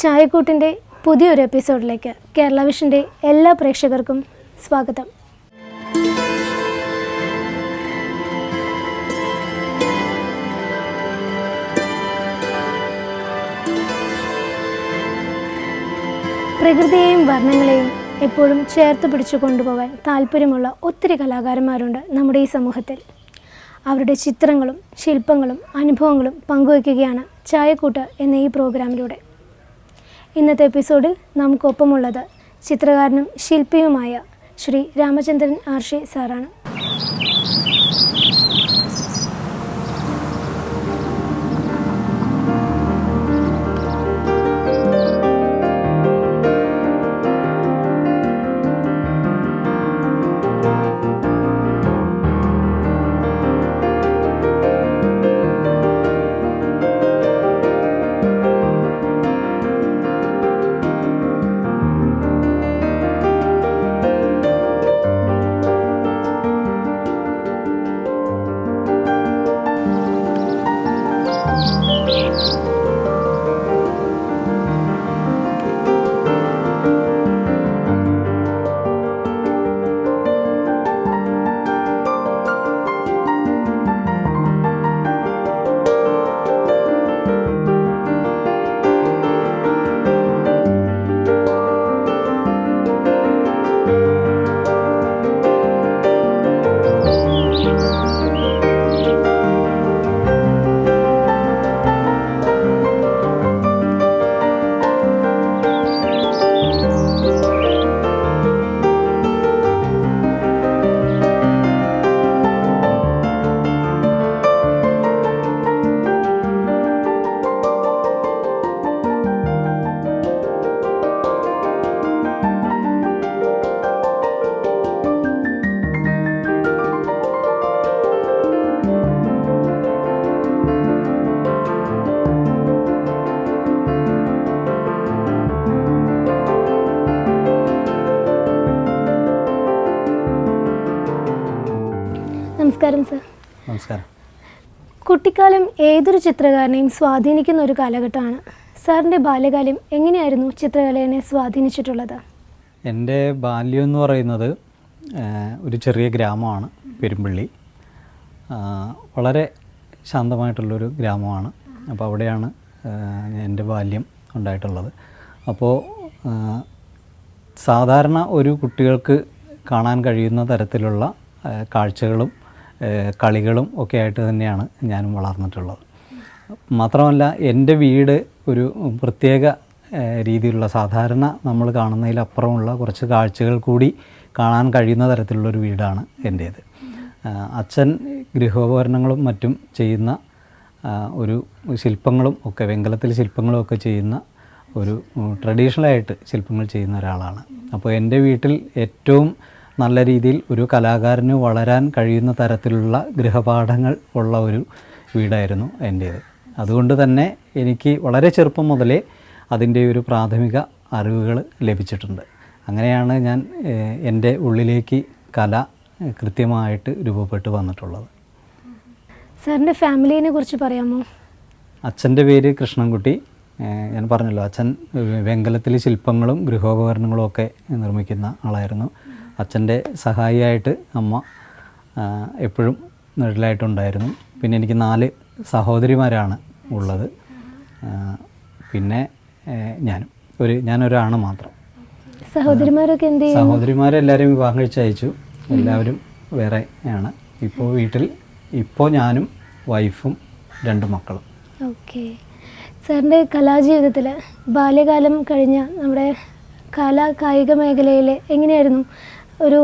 ചായക്കൂട്ടിന്റെ പുതിയൊരു എപ്പിസോഡിലേക്ക് കേരള വിഷന്റെ എല്ലാ പ്രേക്ഷകർക്കും സ്വാഗതം. പ്രകൃതിയെയും വർണങ്ങളെയും എപ്പോഴും ചേർത്ത് പിടിച്ചു കൊണ്ടുപോകാൻ താല്പര്യമുള്ള ഒത്തിരി കലാകാരന്മാരുണ്ട് നമ്മുടെ ഈ സമൂഹത്തിൽ. അവരുടെ ചിത്രങ്ങളും ശില്പങ്ങളും അനുഭവങ്ങളും പങ്കുവയ്ക്കുകയാണ് ചായക്കൂട്ട് എന്ന ഈ പ്രോഗ്രാമിലൂടെ. ഇന്നത്തെ എപ്പിസോഡിൽ നമുക്കൊപ്പമുള്ളത് ചിത്രകാരനും ശില്പിയുമായ ശ്രീ രാമചന്ദ്രൻ ആർഷി സാറാണ്. നമസ്കാരം സർ. നമസ്കാരം. കുട്ടിക്കാലം ഏതൊരു ചിത്രകാരനെയും സ്വാധീനിക്കുന്ന ഒരു കാലഘട്ടമാണ്. സാറിന്റെ ബാല്യകാലം എങ്ങനെയായിരുന്നു ചിത്രകലയെ സ്വാധീനിച്ചിട്ടുള്ളത്? എന്റെ ബാല്യം എന്ന് പറയുന്നത് ഒരു ചെറിയ ഗ്രാമമാണ് പെരുമ്പള്ളി. വളരെ ശാന്തമായിട്ടുള്ളൊരു ഗ്രാമമാണ്. അപ്പോൾ അവിടെയാണ് എന്റെ ബാല്യം ഉണ്ടായിട്ടുള്ളത്. അപ്പോൾ സാധാരണ ഒരു കുട്ടികൾക്ക് കാണാൻ കഴിയുന്ന തരത്തിലുള്ള കാഴ്ചകളും കളികളും ഒക്കെ ആയിട്ട് തന്നെയാണ് ഞാനും വളർന്നിട്ടുള്ളത്. മാത്രമല്ല എന്റെ വീട് ഒരു പ്രത്യേക രീതിയിലുള്ള സാധാരണ നമ്മൾ കാണുന്നതിലപ്പുറമുള്ള കുറച്ച് കാഴ്ചകൾ കൂടി കാണാൻ കഴിയുന്ന തരത്തിലുള്ളൊരു വീടാണ് എന്റേത്. അച്ഛൻ ഗൃഹോപകരണങ്ങളും മറ്റും ചെയ്യുന്ന ഒരു ശില്പങ്ങളും ഒക്കെ വെങ്കലത്തിൽ ശില്പങ്ങളും ഒക്കെ ചെയ്യുന്ന ഒരു ട്രഡീഷണലായിട്ട് ശില്പങ്ങൾ ചെയ്യുന്ന ഒരാളാണ്. അപ്പോൾ എന്റെ വീട്ടിൽ ഏറ്റവും നല്ല രീതിയിൽ ഒരു കലാകാരന് വളരാൻ കഴിയുന്ന തരത്തിലുള്ള ഗൃഹപാഠങ്ങൾ ഉള്ള ഒരു വീടായിരുന്നു എന്റേത്. അതുകൊണ്ട് തന്നെ എനിക്ക് വളരെ ചെറുപ്പം മുതലേ അതിന്റെ ഒരു പ്രാഥമിക അറിവുകൾ ലഭിച്ചിട്ടുണ്ട്. അങ്ങനെയാണ് ഞാൻ എന്റെ ഉള്ളിലേക്ക് കല കൃത്യമായിട്ട് രൂപപ്പെട്ട് വന്നിട്ടുള്ളത്. സാറിന്റെ ഫാമിലിനെ കുറിച്ച് പറയാമോ? അച്ഛന്റെ പേര് കൃഷ്ണൻകുട്ടി. ഞാൻ പറഞ്ഞല്ലോ അച്ഛൻ വെങ്കലത്തിൽ ശില്പങ്ങളും ഗൃഹോപകരണങ്ങളും ഒക്കെ നിർമ്മിക്കുന്ന ആളായിരുന്നു. അച്ഛന്റെ സഹായിയായിട്ട് അമ്മ എപ്പോഴും നിഴലായിട്ടുണ്ടായിരുന്നു. പിന്നെ എനിക്ക് നാല് സഹോദരിമാരാണ് ഉള്ളത്. പിന്നെ ഞാനും. ഒരു ഞാനൊരാണ് മാത്രം. സഹോദരിമാരൊക്കെ എന്ത് സഹോദരിമാരെല്ലാവരും വിവാഹം കഴിച്ച് അയച്ചു. എല്ലാവരും വേറെ ആണ്. ഇപ്പോൾ വീട്ടിൽ ഇപ്പോൾ ഞാനും വൈഫും രണ്ട് മക്കളും. ഓക്കെ. സാറിന്റെ കലാജീവിതത്തിൽ ബാല്യകാലം കഴിഞ്ഞ നമ്മുടെ കലാ കായിക മേഖലയിൽ എങ്ങനെയായിരുന്നു? ഒരു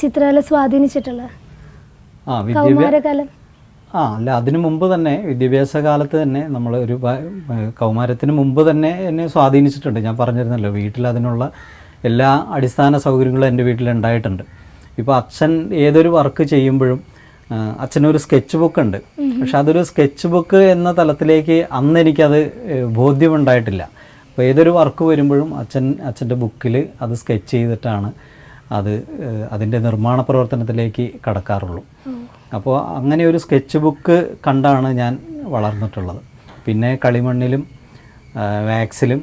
ചിത്രകല സ്വാധീനിച്ചിട്ടുള്ളത് ആ വിദ്യാഭ്യാസ കൗമാരകാലം ആ അല്ല അതിനു മുമ്പ് തന്നെ വിദ്യാഭ്യാസ കാലത്ത് തന്നെ നമ്മൾ ഒരു കൗമാരത്തിന് മുമ്പ് തന്നെ എന്നെ സ്വാധീനിച്ചിട്ടുണ്ട്. ഞാൻ പറഞ്ഞിരുന്നല്ലോ വീട്ടിൽ അതിനുള്ള എല്ലാ അടിസ്ഥാന സൗകര്യങ്ങളും എന്റെ വീട്ടിൽ ഉണ്ടായിട്ടുണ്ട്. ഇപ്പോൾ അച്ഛൻ ഏതൊരു വർക്ക് ചെയ്യുമ്പോഴും അച്ഛനൊരു സ്കെച്ച് ബുക്ക് ഉണ്ട്. പക്ഷെ അതൊരു സ്കെച്ച് ബുക്ക് എന്ന തലത്തിലേക്ക് അന്ന് എനിക്കത് ബോധ്യമുണ്ടായിട്ടില്ല അപ്പോൾ ഏതൊരു വർക്ക് വരുമ്പോഴും അച്ഛൻ അച്ഛന്റെ ബുക്കിൽ അത് സ്കെച്ച് ചെയ്തിട്ടാണ് അത് അതിന്റെ നിർമ്മാണ പ്രവർത്തനത്തിലേക്ക് കടക്കാറുള്ളൂ. അപ്പോൾ അങ്ങനെ ഒരു സ്കെച്ച് ബുക്ക് കണ്ടാണ് ഞാൻ വളർന്നിട്ടുള്ളത്. പിന്നെ കളിമണ്ണിലും വാക്സിലും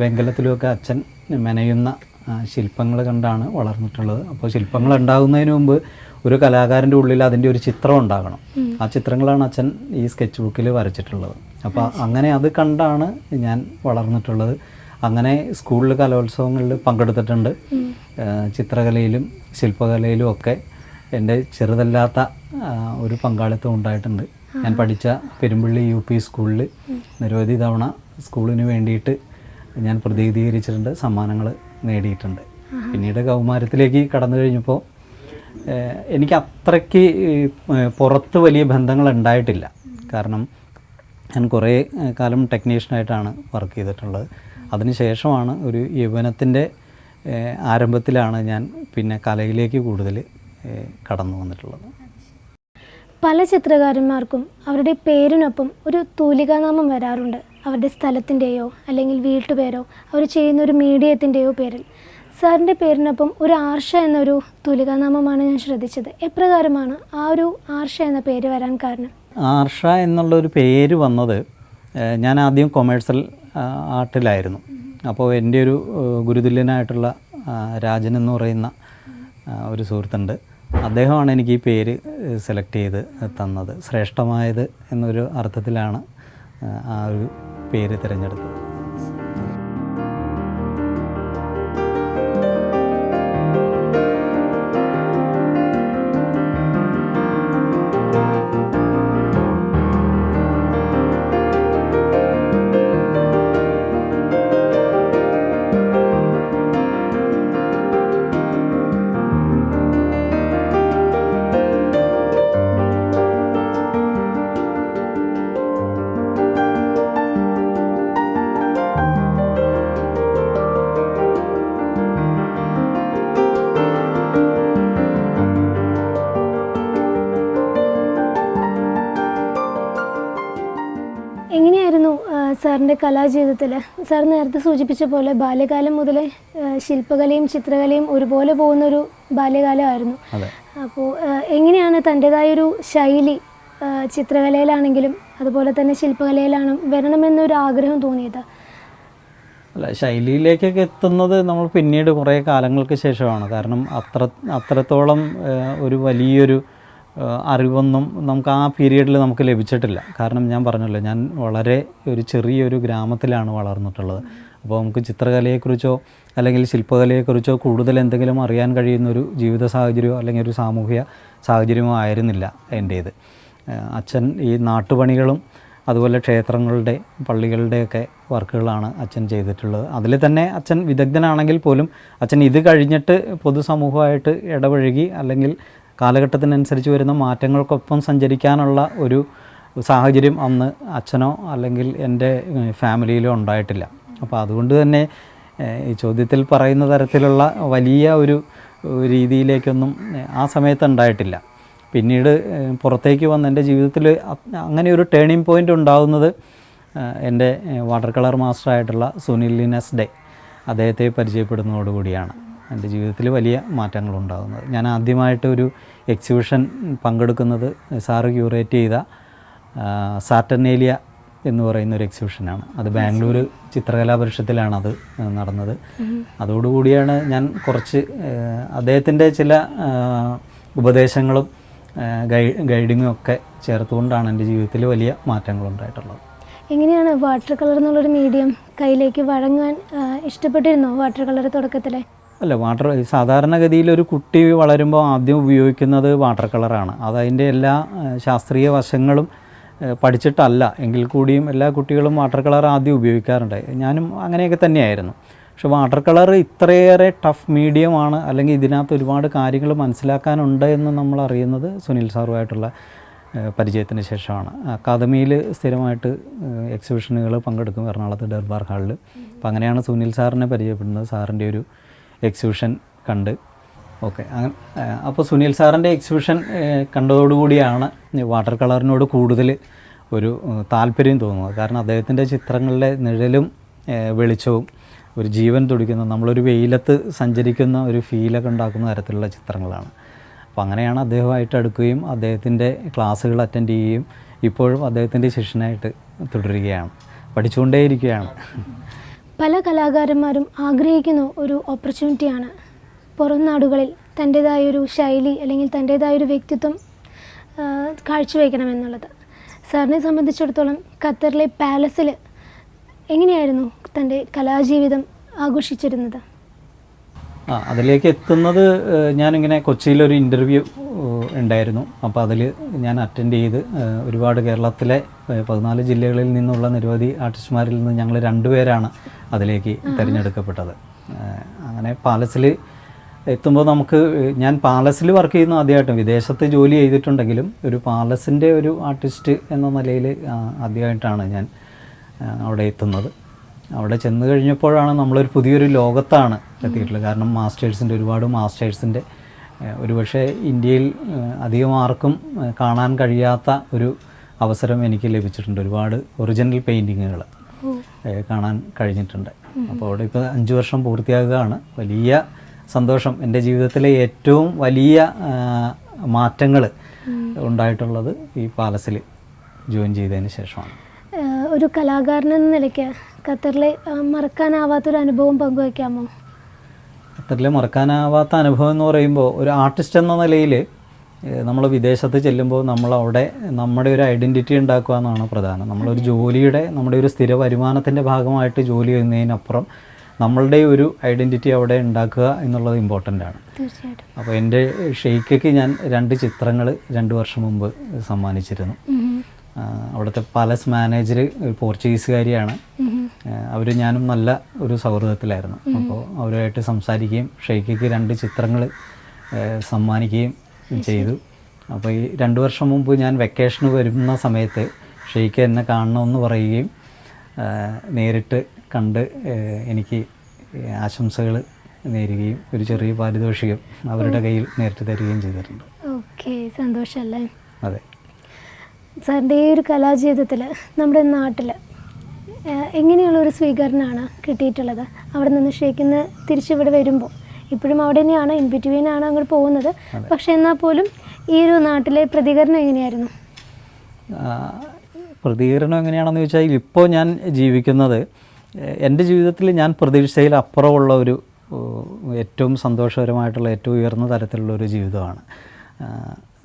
വെങ്കലത്തിലുമൊക്കെ അച്ഛൻ മെനയുന്ന ശില്പങ്ങൾ കണ്ടാണ് വളർന്നിട്ടുള്ളത്. അപ്പോൾ ശില്പങ്ങൾ ഉണ്ടാകുന്നതിന് മുമ്പ് ഒരു കലാകാരന്റെ ഉള്ളിൽ അതിന്റെ ഒരു ചിത്രം ഉണ്ടാകണം. ആ ചിത്രങ്ങളാണ് അച്ഛൻ ഈ സ്കെച്ച് ബുക്കിൽ വരച്ചിട്ടുള്ളത്. അപ്പോൾ അങ്ങനെ അത് കണ്ടാണ് ഞാൻ വളർന്നിട്ടുള്ളത്. അങ്ങനെ സ്കൂളിൽ കലോത്സവങ്ങളിൽ പങ്കെടുത്തിട്ടുണ്ട്. ചിത്രകലയിലും ശില്പകലയിലും ഒക്കെ എന്റെ ചെറുതല്ലാത്ത ഒരു പങ്കാളിത്തം ഉണ്ടായിട്ടുണ്ട്. ഞാൻ പഠിച്ച പെരുമ്പള്ളി യു പി സ്കൂളിൽ നിരവധി തവണ സ്കൂളിന് വേണ്ടിയിട്ട് ഞാൻ പ്രതിനിധീകരിച്ചിട്ടുണ്ട് സമ്മാനങ്ങൾ നേടിയിട്ടുണ്ട്. പിന്നീട് കൗമാരത്തിലേക്ക് കടന്നു കഴിഞ്ഞപ്പോൾ എനിക്ക് അത്രയ്ക്ക് പുറത്ത് വലിയ ബന്ധങ്ങൾ ഉണ്ടായിട്ടില്ല. കാരണം ഞാൻ കുറേ കാലം ടെക്നീഷ്യനായിട്ടാണ് വർക്ക് ചെയ്തിട്ടുള്ളത്. അതിനുശേഷമാണ് ഒരു യൗവനത്തിന്റെ ആരംഭത്തിലാണ് ഞാൻ പിന്നെ കലയിലേക്ക് കൂടുതൽ കടന്നു വന്നിട്ടുള്ളത്. പല ചിത്രകാരന്മാർക്കും അവരുടെ പേരിനൊപ്പം ഒരു തൂലികാനാമം വരാറുണ്ട്. അവരുടെ സ്ഥലത്തിന്റെയോ അല്ലെങ്കിൽ വീട്ടുപേരോ അവർ ചെയ്യുന്ന ഒരു മീഡിയത്തിന്റെയോ പേരിൽ. സാറിന്റെ പേരിനൊപ്പം ഒരു ആർഷ എന്നൊരു തൂലികാനാമമാണ് ഞാൻ ശ്രദ്ധിച്ചത്. എപ്രകാരമാണ് ആ ഒരു ആർഷ എന്ന പേര് വരാൻ കാരണം? ആർഷ എന്നുള്ള ഒരു പേര് വന്നത് ഞാൻ ആദ്യം കൊമേഴ്സ്യൽ ആർട്ടിലായിരുന്നു. അപ്പോൾ എന്റെ ഒരു ഗുരുതുല്യനായിട്ടുള്ള രാജൻ എന്ന് പറയുന്ന ഒരു സുഹൃത്തുണ്ട്. അദ്ദേഹമാണ് എനിക്ക് ഈ പേര് സെലക്ട് ചെയ്ത് തന്നത്. ശ്രേഷ്ഠമായത് എന്നൊരു അർത്ഥത്തിലാണ് ആ ഒരു പേര് തിരഞ്ഞെടുത്തത്. സാറിന്റെ കലാജീവിതത്തിൽ സാർ നേരത്തെ സൂചിപ്പിച്ച പോലെ ബാല്യകാലം മുതലേ ശില്പകലയും ചിത്രകലയും ഒരുപോലെ പോകുന്നൊരു ബാല്യകാലമായിരുന്നു. അപ്പോൾ എങ്ങനെയാണ് തന്റെതായൊരു ശൈലി ചിത്രകലയിലാണെങ്കിലും അതുപോലെ തന്നെ ശില്പകലയിലാണ് വരണമെന്നൊരു ആഗ്രഹം തോന്നിയത്? അല്ല ശൈലിയിലേക്കൊക്കെ എത്തുന്നത് നമ്മൾ പിന്നീട് കുറേ കാലങ്ങൾക്ക് ശേഷമാണ്. കാരണം അത്ര അത്രത്തോളം ഒരു വലിയൊരു അറിവൊന്നും നമുക്ക് ആ പീരീഡിൽ നമുക്ക് ലഭിച്ചിട്ടില്ല. കാരണം ഞാൻ പറഞ്ഞല്ലോ ഞാൻ വളരെ ഒരു ചെറിയൊരു ഗ്രാമത്തിലാണ് വളർന്നിട്ടുള്ളത്. അപ്പോൾ നമുക്ക് ചിത്രകലയെക്കുറിച്ചോ അല്ലെങ്കിൽ ശില്പകലയെക്കുറിച്ചോ കൂടുതൽ എന്തെങ്കിലും അറിയാൻ കഴിയുന്ന ഒരു ജീവിത സാഹചര്യമോ അല്ലെങ്കിൽ ഒരു സാമൂഹിക സാഹചര്യമോ ആയിരുന്നില്ല എന്റേത് അച്ഛൻ ഈ നാട്ടുപണികളും അതുപോലെ ക്ഷേത്രങ്ങളുടെ പള്ളികളുടെയൊക്കെ വർക്കുകളാണ് അച്ഛൻ ചെയ്തിട്ടുള്ളത്. അതിൽ തന്നെ അച്ഛൻ വിദഗ്ധനാണെങ്കിൽ പോലും അച്ഛൻ ഇത് കഴിഞ്ഞിട്ട് പൊതുസമൂഹമായിട്ട് ഇടപഴകി അല്ലെങ്കിൽ കാലഘട്ടത്തിനനുസരിച്ച് വരുന്ന മാറ്റങ്ങൾക്കൊപ്പം സഞ്ചരിക്കാനുള്ള ഒരു സാഹചര്യം അന്ന് അച്ഛനോ അല്ലെങ്കിൽ എന്റെ ഫാമിലിയിലോ ഉണ്ടായിട്ടില്ല. അപ്പോൾ അതുകൊണ്ട് തന്നെ ഈ ചോദ്യത്തിൽ പറയുന്ന തരത്തിലുള്ള വലിയ ഒരു രീതിയിലേക്കൊന്നും ആ സമയത്ത് ഉണ്ടായിട്ടില്ല. പിന്നീട് പുറത്തേക്ക് വന്ന് എന്റെ ജീവിതത്തിൽ അങ്ങനെ ഒരു ടേണിംഗ് പോയിന്റ് ഉണ്ടാകുന്നത് എന്റെ വാട്ടർ കളർ മാസ്റ്ററായിട്ടുള്ള സുനിൽ ലിനസ് ഡേ അദ്ദേഹത്തെ പരിചയപ്പെടുന്നതോടുകൂടിയാണ്. എന്റെ ജീവിതത്തിൽ വലിയ മാറ്റങ്ങൾ ഉണ്ടാകുന്നത് ഞാൻ ആദ്യമായിട്ട് ഒരു എക്സിബിഷൻ പങ്കെടുക്കുന്നത് സാറ് ക്യൂറേറ്റ് ചെയ്ത സാറ്റർനേലിയ എന്ന് പറയുന്ന ഒരു എക്സിബിഷനാണ്. അത് ബാംഗ്ലൂർ ചിത്രകലാ പരിഷത്തിലാണ് അത് നടന്നത്. അതോടുകൂടിയാണ് ഞാൻ കുറച്ച് അദ്ദേഹത്തിന്റെ ചില ഉപദേശങ്ങളും ഗൈ ഗൈഡിങ്ങും ഒക്കെ ചേർത്തുകൊണ്ടാണ് എന്റെ ജീവിതത്തിൽ വലിയ മാറ്റങ്ങൾ ഉണ്ടായിട്ടുള്ളത് എങ്ങനെയാണ് വാട്ടർ കളർ എന്നുള്ളൊരു മീഡിയം കയ്യിലേക്ക് വഴങ്ങാൻ ഇഷ്ടപ്പെട്ടിരുന്നു വാട്ടർ കളർ തുടക്കത്തിൽ അല്ല വാട്ടർ സാധാരണഗതിയിൽ ഒരു കുട്ടി വളരുമ്പോൾ ആദ്യം ഉപയോഗിക്കുന്നത് വാട്ടർ കളറാണ്. അതതിന്റെ എല്ലാ ശാസ്ത്രീയ വശങ്ങളും പഠിച്ചിട്ടല്ല. എങ്കിൽ കൂടിയും എല്ലാ കുട്ടികളും വാട്ടർ കളർ ആദ്യം ഉപയോഗിക്കാറുണ്ട്. ഞാനും അങ്ങനെയൊക്കെ തന്നെയായിരുന്നു. പക്ഷെ വാട്ടർ കളർ ഇത്രയേറെ ടഫ് മീഡിയമാണ് അല്ലെങ്കിൽ ഇതിനകത്ത് ഒരുപാട് കാര്യങ്ങൾ മനസ്സിലാക്കാനുണ്ട് എന്ന് നമ്മൾ അറിയുന്നത് സുനിൽ സാറുമായിട്ടുള്ള പരിചയത്തിന് ശേഷമാണ്. അക്കാദമിയിൽ സ്ഥിരമായിട്ട് എക്സിബിഷനുകൾ പങ്കെടുക്കും എറണാകുളത്ത് ദർബാർ ഹാളിൽ. അപ്പോൾ അങ്ങനെയാണ് സുനിൽ സാറിനെ പരിചയപ്പെടുന്നത്. സാറിന്റെ ഒരു എക്സിബിഷൻ കണ്ട്. ഓക്കെ അപ്പോൾ സുനിൽ സാറിന്റെ എക്സിബിഷൻ കണ്ടതോടുകൂടിയാണ് വാട്ടർ കളറിനോട് കൂടുതൽ ഒരു താല്പര്യം തോന്നുന്നത്. കാരണം അദ്ദേഹത്തിന്റെ ചിത്രങ്ങളിലെ നിഴലും വെളിച്ചവും ഒരു ജീവൻ തുടിക്കുന്ന നമ്മളൊരു വെയിലത്ത് സഞ്ചരിക്കുന്ന ഒരു ഫീലൊക്കെ ഉണ്ടാക്കുന്ന തരത്തിലുള്ള ചിത്രങ്ങളാണ്. അപ്പോൾ അങ്ങനെയാണ് അദ്ദേഹമായിട്ട് അടുക്കുകയും അദ്ദേഹത്തിന്റെ ക്ലാസ്സുകൾ അറ്റൻഡ് ചെയ്യുകയും ഇപ്പോഴും അദ്ദേഹത്തിന്റെ ശിഷ്യനായിട്ട് തുടരുകയാണ്. പഠിച്ചുകൊണ്ടേയിരിക്കുകയാണ്. പല കലാകാരന്മാരും ആഗ്രഹിക്കുന്ന ഒരു ഓപ്പർച്യൂണിറ്റിയാണ് പുറം നാടുകളിൽ തന്റേതായൊരു ശൈലി അല്ലെങ്കിൽ തന്റേതായൊരു വ്യക്തിത്വം കാഴ്ചവെക്കണമെന്നുള്ളത് സാറിനെ സംബന്ധിച്ചിടത്തോളം ഖത്തറിലെ പാലസിൽ എങ്ങനെയായിരുന്നു തന്റെ കലാജീവിതം ആഘോഷിച്ചിരുന്നത്? ആ അതിലേക്ക് എത്തുന്നത് ഞാനിങ്ങനെ കൊച്ചിയിലൊരു ഇന്റർവ്യൂ ഉണ്ടായിരുന്നു. അപ്പോൾ അതിൽ ഞാൻ അറ്റൻഡ് ചെയ്ത് ഒരുപാട് കേരളത്തിലെ പതിനാല് ജില്ലകളിൽ നിന്നുള്ള നിരവധി ആർട്ടിസ്റ്റുമാരിൽ നിന്ന് ഞങ്ങൾ രണ്ടുപേരാണ് അതിലേക്ക് തിരഞ്ഞെടുക്കപ്പെട്ടത്. അങ്ങനെ പാലസിൽ എത്തുമ്പോൾ നമുക്ക് ഞാൻ പാലസിൽ വർക്ക് ചെയ്യുന്ന ആദ്യമായിട്ടും. വിദേശത്ത് ജോലി ചെയ്തിട്ടുണ്ടെങ്കിലും ഒരു പാലസിന്റെ ഒരു ആർട്ടിസ്റ്റ് എന്ന നിലയിൽ ആദ്യമായിട്ടാണ് ഞാൻ അവിടെ എത്തുന്നത്. അവിടെ ചെന്ന് കഴിഞ്ഞപ്പോഴാണ് നമ്മളൊരു പുതിയൊരു ലോകത്താണ് എത്തിയിട്ടുള്ളത്. കാരണം മാസ്റ്റേഴ്സിന്റെ ഒരുപാട് മാസ്റ്റേഴ്സിന്റെ ഒരുപക്ഷെ ഇന്ത്യയിൽ അധികം ആർക്കും കാണാൻ കഴിയാത്ത ഒരു അവസരം എനിക്ക് ലഭിച്ചിട്ടുണ്ട്. ഒരുപാട് ഒറിജിനൽ പെയിന്റിങ്ങുകൾ കാണാൻ കഴിഞ്ഞിട്ടുണ്ട്. അപ്പോൾ അവിടെ ഇപ്പോൾ അഞ്ച് വർഷം പൂർത്തിയാകുകയാണ്. വലിയ സന്തോഷം. എന്റെ ജീവിതത്തിലെ ഏറ്റവും വലിയ മാറ്റങ്ങൾ ഉണ്ടായിട്ടുള്ളത് ഈ പാലസിൽ ജോയിൻ ചെയ്തതിന് ശേഷമാണ്. ഒരു കലാകാരൻ എന്ന നിലയ്ക്ക് ഖത്തറിലെ മറക്കാനാവാത്തൊരു അനുഭവം പങ്കുവയ്ക്കാമോ? ഖത്തറിലെ മറക്കാനാവാത്ത അനുഭവം എന്ന് പറയുമ്പോൾ ഒരു ആർട്ടിസ്റ്റ് എന്ന നിലയിൽ നമ്മൾ വിദേശത്ത് ചെല്ലുമ്പോൾ നമ്മളവിടെ നമ്മുടെ ഒരു ഐഡന്റിറ്റി ഉണ്ടാക്കുക എന്നാണ് പ്രധാനം. നമ്മളൊരു ജോലിയുടെ നമ്മുടെ ഒരു സ്ഥിര വരുമാനത്തിന്റെ ഭാഗമായിട്ട് ജോലി ചെയ്യുന്നതിനപ്പുറം നമ്മളുടെ ഒരു ഐഡന്റിറ്റി അവിടെ ഉണ്ടാക്കുക എന്നുള്ളത് ഇമ്പോർട്ടന്റ് ആണ്. അപ്പോൾ എന്റെ ഷെയ്ക്കയ്ക്ക് ഞാൻ രണ്ട് ചിത്രങ്ങൾ രണ്ട് വർഷം മുമ്പ് സമ്മാനിച്ചിരുന്നു. അവിടുത്തെ പാലസ് മാനേജർ ഒരു പോർച്ചുഗീസുകാരിയാണ്. അവർ ഞാനും നല്ല ഒരു സൗഹൃദത്തിലായിരുന്നു. അപ്പോൾ അവരുമായിട്ട് സംസാരിക്കുകയും ഷെയ്ക്കയ്ക്ക് രണ്ട് ചിത്രങ്ങൾ സമ്മാനിക്കുകയും ചെയ്തു. അപ്പോൾ ഈ രണ്ട് വർഷം മുമ്പ് ഞാൻ വെക്കേഷന് വരുന്ന സമയത്ത് ഷെയ്ക്ക് എന്നെ കാണണമെന്ന് പറയുകയും നേരിട്ട് കണ്ട് എനിക്ക് ആശംസകൾ നേരുകയും ഒരു ചെറിയ പാരിതോഷികം അവരുടെ കയ്യിൽ നേരിട്ട് തരികയും ചെയ്തിട്ടുണ്ട്. ഓക്കെ സന്തോഷമല്ലേ അതെ. സാറിന്റെ ഈ ഒരു കലാജീവിതത്തിൽ നമ്മുടെ നാട്ടിൽ എങ്ങനെയുള്ള ഒരു സ്വീകരണമാണ് കിട്ടിയിട്ടുള്ളത്? അവിടെ നിന്ന് ഷെയ്ക്കിന്ന് തിരിച്ചിവിടെ വരുമ്പോൾ ഇപ്പോഴും അവിടെ തന്നെയാണ് ഇൻ ബിറ്റ്വീനാണ് അങ്ങോട്ട് പോകുന്നത്. പക്ഷേ എന്നാൽ പോലും ഈ ഒരു നാട്ടിലെ പ്രതികരണം എങ്ങനെയായിരുന്നു? പ്രതികരണം എങ്ങനെയാണെന്ന് ചോദിച്ചാൽ ഇപ്പോൾ ഞാൻ ജീവിക്കുന്നത് എന്റെ ജീവിതത്തിൽ ഞാൻ പ്രതീക്ഷയിൽ അപ്പുറമുള്ള ഒരു ഏറ്റവും സന്തോഷകരമായിട്ടുള്ള ഏറ്റവും ഉയർന്ന തരത്തിലുള്ള ഒരു ജീവിതമാണ്.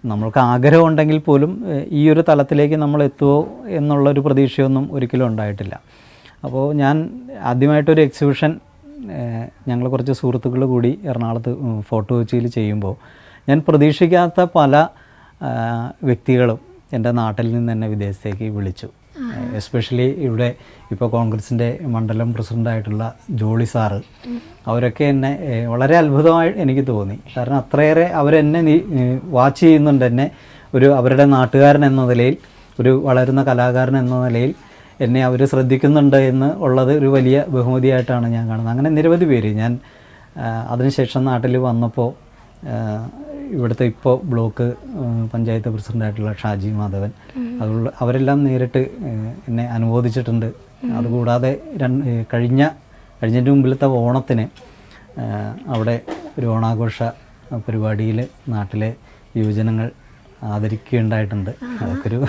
നമ്മൾക്ക് ആഗ്രഹമുണ്ടെങ്കിൽ പോലും ഈ ഒരു തലത്തിലേക്ക് നമ്മൾ എത്തുമോ എന്നുള്ളൊരു പ്രതീക്ഷയൊന്നും ഒരിക്കലും ഉണ്ടായിട്ടില്ല. അപ്പോൾ ഞാൻ ആദ്യമായിട്ടൊരു എക്സിബിഷൻ ഞങ്ങൾ കുറച്ച് സുഹൃത്തുക്കൾ കൂടി എറണാകുളത്ത് ഫോട്ടോ കൊച്ചിയിൽ ചെയ്യുമ്പോൾ ഞാൻ പ്രതീക്ഷിക്കാത്ത പല വ്യക്തികളും എന്റെ നാട്ടിൽ നിന്ന് തന്നെ വിദേശത്തേക്ക് വിളിച്ചു. എസ്പെഷ്യലി ഇവിടെ ഇപ്പോൾ കോൺഗ്രസിന്റെ മണ്ഡലം പ്രസിഡന്റായിട്ടുള്ള ജോളി സാറ്. അവരൊക്കെ എന്നെ വളരെ അത്ഭുതമായി എനിക്ക് തോന്നി. കാരണം അത്രയേറെ അവരെന്നെ വാച്ച് ചെയ്യുന്നുണ്ട് എന്നെ. ഒരു അവരുടെ നാട്ടുകാരൻ എന്ന നിലയിൽ ഒരു വളരുന്ന കലാകാരൻ എന്ന നിലയിൽ എന്നെ അവർ ശ്രദ്ധിക്കുന്നുണ്ട് എന്ന് ഉള്ളത് ഒരു വലിയ ബഹുമതിയായിട്ടാണ് ഞാൻ കാണുന്നത്. അങ്ങനെ നിരവധി പേര് ഞാൻ അതിനുശേഷം നാട്ടിൽ വന്നപ്പോൾ ഇവിടുത്തെ ഇപ്പോൾ ബ്ലോക്ക് പഞ്ചായത്ത് പ്രസിഡന്റായിട്ടുള്ള ഷാജി മാധവൻ. അതുള്ള അവരെല്ലാം നേരിട്ട് എന്നെ അനുമോദിച്ചിട്ടുണ്ട്. അതുകൂടാതെ രണ്ട് കഴിഞ്ഞ കഴിഞ്ഞതിന്റെ മുമ്പിലത്തെ ഓണത്തിന് അവിടെ ഒരു ഓണാഘോഷ പരിപാടിയിൽ നാട്ടിലെ യുവജനങ്ങൾ ആദരിക്കുകയുണ്ടായിട്ടുണ്ട്. അതൊക്കെ ഒരു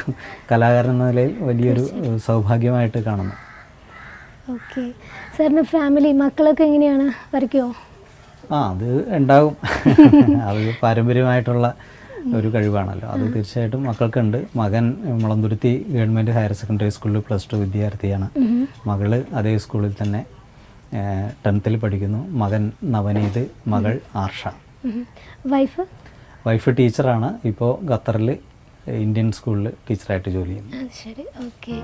കലാകാരൻ എന്ന നിലയിൽ വലിയൊരു സൗഭാഗ്യമായിട്ട് കാണുന്നു. ഓക്കെ. സാറിന് ഫാമിലി മക്കളൊക്കെ എങ്ങനെയാണ്? വരയ്ക്കുമോ ആ അത് ഉണ്ടാവും അത് പാരമ്പര്യമായിട്ടുള്ള ഒരു കഴിവാണല്ലോ. അത് തീർച്ചയായിട്ടും മക്കൾക്കുണ്ട്. മകൻ മുളന്തുരുത്തി ഗവൺമെന്റ് ഹയർ സെക്കൻഡറി സ്കൂളിൽ പ്ലസ് ടു വിദ്യാർത്ഥിയാണ്. മകൾ അതേ സ്കൂളിൽ തന്നെ ടെൻത്തിൽ പഠിക്കുന്നു. മകൻ നവനീത് മകൾ ആർഷ. വൈഫ്? വൈഫ് ടീച്ചറാണ്. ഇപ്പോൾ ഖത്തറിൽ ഇന്ത്യൻ സ്കൂളിൽ ടീച്ചറായിട്ട് ജോലി ചെയ്യുന്നത് ശരി. ഓക്കെ.